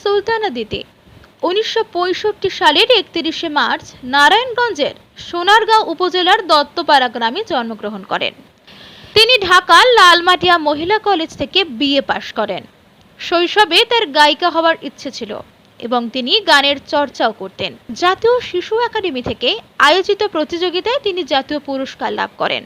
সুলতানা দিতে। উনিশশো সালের একত্রিশে মার্চ নারায়ণগঞ্জের সোনারগাঁও উপজেলার দত্তপাড়া গ্রামে জন্মগ্রহণ করেন। তিনি ঢাকার লালমাটিয়া মহিলা কলেজ থেকে বিএ পাশ করেন। শৈশবে তার গায়িকা হওয়ার ইচ্ছে ছিল এবং তিনি গানের চর্চাও করতেন। জাতীয় শিশু একাডেমি থেকে আয়োজিত প্রতিযোগিতায় তিনি জাতীয় পুরস্কার লাভ করেন।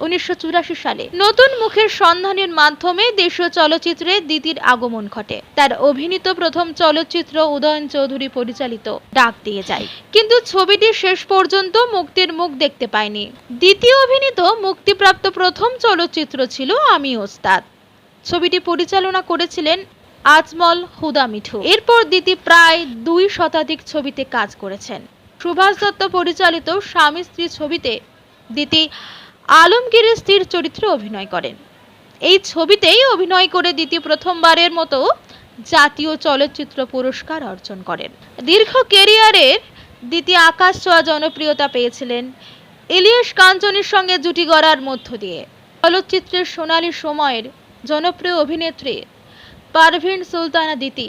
উনিশশো চুরাশি সালে। নতুন মুখের সন্ধানের মাধ্যমে দেশীয় চলচ্চিত্রে দিতির আগমন ঘটে। তার অভিনীত প্রথম চলচ্চিত্র উদয়ন চৌধুরী পরিচালিত, ডাক দিয়ে যায়। কিন্তু ছবিটি শেষ পর্যন্ত মুক্তির মুখ দেখতে পায়নি। দ্বিতীয় অভিনীত মুক্তিপ্রাপ্ত প্রথম চলচ্চিত্র ছিল আমি ওস্তাদ। ছবিটি পরিচালনা করেছিলেন আজমল হুদা মিঠু। এরপর দিতি প্রায় দুই শতাধিক ছবিতে কাজ করেছেন। সুভাষ দত্ত পরিচালিত স্বামী স্ত্রী ছবিতে দিতি আলমগীরের স্ত্রীর চরিত্রে অভিনয় করেন। এই ছবিতেই অভিনয় করে দ্বিতীয় প্রথমবারের মতো জাতীয় চলচ্চিত্র পুরস্কার অর্জন করেন। দীর্ঘ কেরিয়ারের দ্বিতীয় আকাশ ছোঁয়া জনপ্রিয়তা পেয়েছিলেন ইলিয়াস কাঞ্চনের সঙ্গে জুটি গড়ার মধ্য দিয়ে। চলচ্চিত্রের সোনালী সময়ের জনপ্রিয় অভিনেত্রী পারভিন সুলতানা দিতি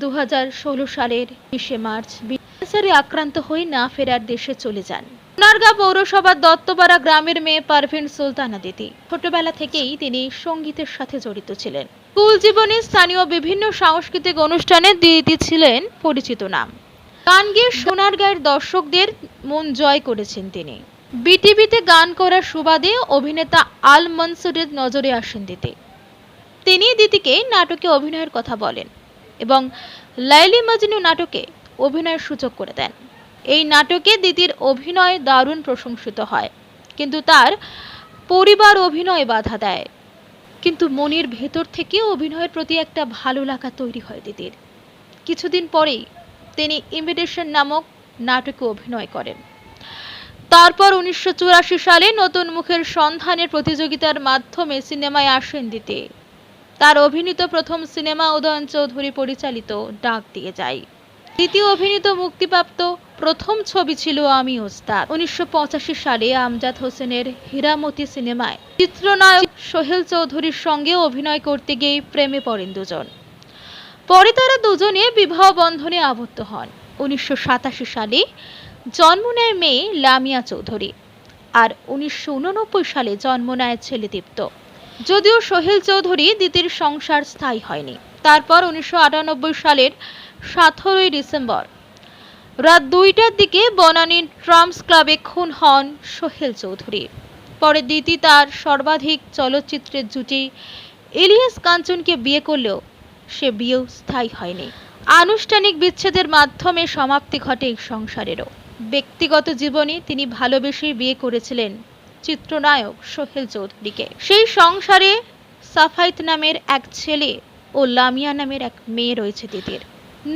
দু হাজার ষোলো সালের বিশে মার্চ ক্যান্সারে আক্রান্ত হয়ে না ফেরার দেশে চলে যান। সোনারগাঁ পৌরসভার দত্তপাড়া গ্রামের মেয়ে পারভিন সুলতানা দিতি ছোটবেলা থেকেই তিনি সঙ্গীতের সাথে জড়িত ছিলেন। স্কুল জীবনে স্থানীয় বিভিন্ন সাংস্কৃতিক অনুষ্ঠানে দিতি ছিলেন পরিচিত নাম। গান গেয়ে সোনারগাঁয়ের দর্শকদের মন জয় করেছেন তিনি। বিটিভিতে গান করার সুবাদে অভিনেতা আল মনসুরের নজরে আসেন দিদি। তিনি দিদিকে নাটকে অভিনয়ের কথা বলেন এবং লাইলি মাজনু নাটকে অভিনয়ের সুযোগ করে দেন। এই নাটকে দিদির অভিনয় দারুণ প্রশংসিত হয়। কিন্তু তার পরিবার অভিনয় বাধা দেয়। কিন্তু মনির ভেতর থেকে অভিনয়ের প্রতি একটা ভালো লাগা তৈরি হয় দিদির। কিছুদিন পরেই তিনি ইমিটেশন নামক নাটকে অভিনয় করেন। তারপর উনিশশো চুরাশি সালে নতুন মুখের সন্ধানের প্রতিযোগিতার মাধ্যমে সিনেমায় আসেন দিতে তার অভিনীত প্রথম সিনেমা উদয়ন চৌধুরী পরিচালিত ডাক দিয়ে যায়। দ্বিতীয় অভিনীত মুক্তিপ্রাপ্ত প্রথম ছবি ছিল আমি ওস্তাদ। উনিশশো পঁচাশি সালে আমজাদ হোসেনের হীরামতি সিনেমায় চিত্রনায়ক সোহেল চৌধুরীর সঙ্গে অভিনয় করতে গিয়ে প্রেমে পড়েন দুজন। পরে তারা দুজনে বিবাহ বন্ধনে আবদ্ধ হন। উনিশশো সাতাশি সালে জন্ম নেয় মেয়ে লামিয়া চৌধুরী আর উনিশশো উননব্বই সালে জন্ম নেয় ছেলে দীপ্ত। যদিও সোহেল চৌধুরী দিতির সংসার স্থায়ী হয়নি। তারপর উনিশশো আটানব্বই সালের সতেরোই ডিসেম্বর। রাত দুইটার দিকে বনানী ট্রাম্পস ক্লাবে খুন হন সোহেল চৌধুরী। পরে দিতি তার সর্বাধিক চলচ্চিত্রের জুটি ইলিয়াস কাঞ্চনকে বিয়ে করলেও সে বিয়েও স্থায়ী হয়নি। আনুষ্ঠানিক বিচ্ছেদের মাধ্যমে সমাপ্তি ঘটে এই সংসারেরও। ব্যক্তিগত জীবনে তিনি ভালোবেসে বিয়ে করেছিলেন চিত্রনায়ক সোহেল চৌধুরীকে। সেই সংসারে সাফাইত নামের এক ছেলে ও লামিয়া নামের এক মেয়ে রয়েছে দিদির।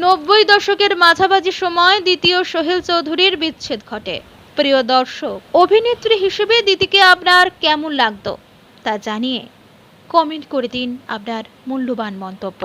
নব্বই দশকের মাঝামাঝি সময় দ্বিতীয় সোহেল চৌধুরীর বিচ্ছেদ ঘটে। প্রিয় দর্শক, অভিনেত্রী হিসেবে দিদিকে আপনার কেমন লাগতো তা জানিয়ে কমেন্ট করে দিন আপনার মূল্যবান মন্তব্য।